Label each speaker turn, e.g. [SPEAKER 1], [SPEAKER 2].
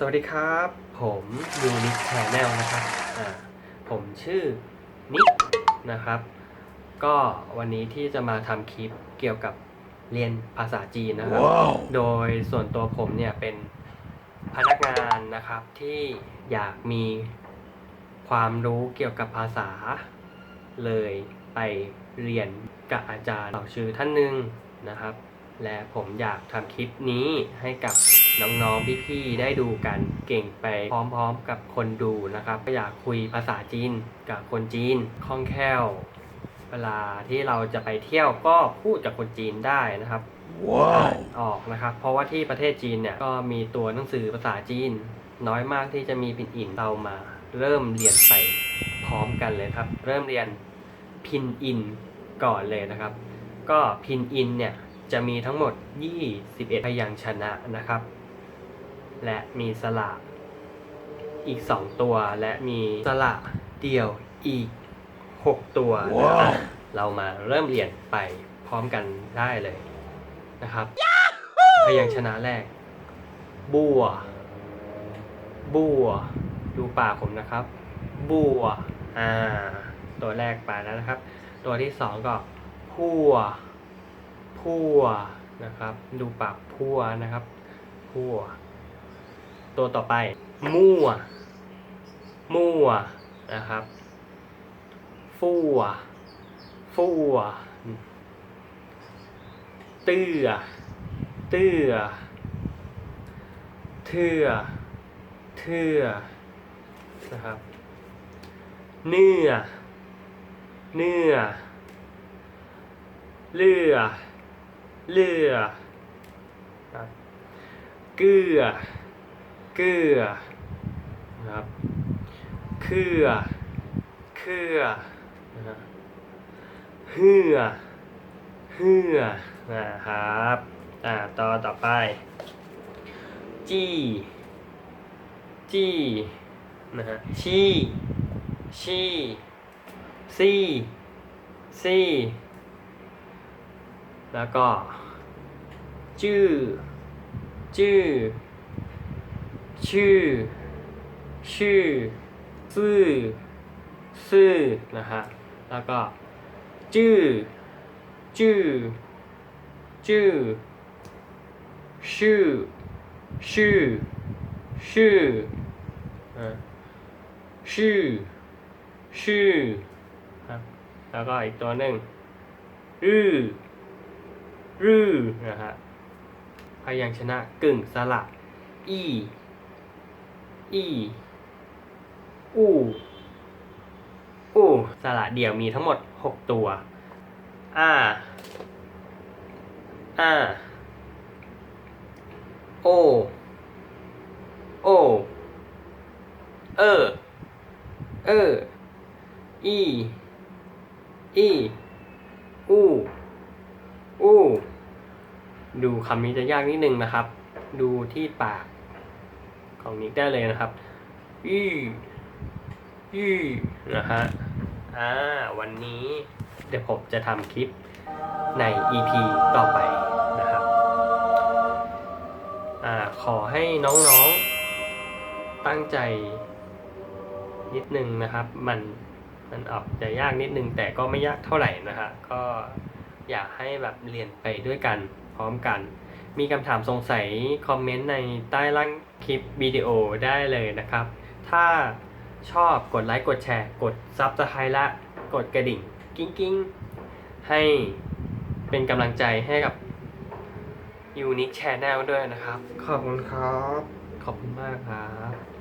[SPEAKER 1] สวัสดีครับ ผมยูนิคแชนแนลนะครับอ่าผมชื่อนิกนะครับ ก็วันนี้ที่จะมาทำคลิปเกี่ยวกับเรียนภาษาจีนนะครับโดยส่วนตัวผมเนี่ยเป็นพนักงานนะครับที่อยากมีความรู้เกี่ยวกับภาษา เลยไปเรียนกับอาจารย์เราชื่อท่านหนึ่งนะครับ และผมอยากทำคลิปนี้ให้กับน้องๆ พี่ๆ ได้ดูกันเก่งไปพร้อมๆ กับคนดูนะครับก็อยากคุยภาษาจีนกับคนจีนคล่องแคล่ว เวลาที่เราจะไปเที่ยวก็พูดกับคนจีนได้นะครับอ่านออกนะครับ เพราะว่าที่ประเทศจีนเนี่ยก็มีตัวหนังสือภาษาจีน น้อยมากที่จะมีพินอินเรามา เริ่มเรียนไปพร้อมกันเลยครับ เริ่มเรียนพินอินก่อนเลยนะครับ ก็พินอินเนี่ย จะมีทั้งหมด 21 พยัญชนะนะครับ และมีสระอีก 2 ตัว และมีสระเดี่ยวอีก 6 ตัวนะครับเรามาเริ่มเรียนไปพร้อมกันได้เลยนะครับ พยัญชนะแรก บัว บัว ดูปากผมนะครับ บัว อ่า ตัวแรกไปแล้วนะครับ ตัวที่สองก็พัว พัวนะครับ ดูปากพัวนะครับพัวตัวต่อไป มั่ว มั่วนะครับ ฟั่วฟั่วเตื้อ เตื้อ เทื่อ เทื่อ นะครับ เนื้อ เนื้อ เลือ เลือเกลือ เกลือนะครับเครือเครือนะครับเหือเหือนะครับ อ่า ต่อต่อไป จี้ จี้ นะฮะ ชีชีซีซี แล้วก็ จื้อ จื้อ ชื่อ ชื่อ ซื่อ ซื่อ นะฮะ แล้วก็ จื้อ จื้อ จื้อ ชื่อ ชื่อ ชื่อ ชื่อ ชื่อครับแล้วก็อีกตัวหนึ่งรื้อ รือ นะฮะ พยัญชนะกึ่งสระ อี อี อูอูสระเดี่ยวมีทั้งหมด 6 ตัวอ่าอ่าโอ โอ เออ เออ อี อี อู อู ดูคำนี้จะยากนิดนึงนะครับ ดูที่ปากของนิกได้เลยนะครับอีอีนะฮะอ่าวันนี้เดี๋ยวผมจะทำคลิปใน EP ต่อไปนะครับอ่าขอให้น้องๆตั้งใจนิดนึงนะครับ มันมันออกจะยากนิดนึงแต่ก็ไม่ยากเท่าไหร่นะฮะก็อยากให้แบบเรียนไปด้วยกัน ร้อมกัน มีคำถามสงสัยคอมเมนต์ในใต้ล่างคลิปวิดีโอได้เลยนะครับ ถ้าชอบกดไลค์กดแชร์ กดซับสไครต์และกดกระดิ่ง กิ้งกิ้งๆให้เป็นกำลังใจให้กับ Unique Channel ด้วยนะครับ ขอบคุณครับ ขอบคุณมากครับ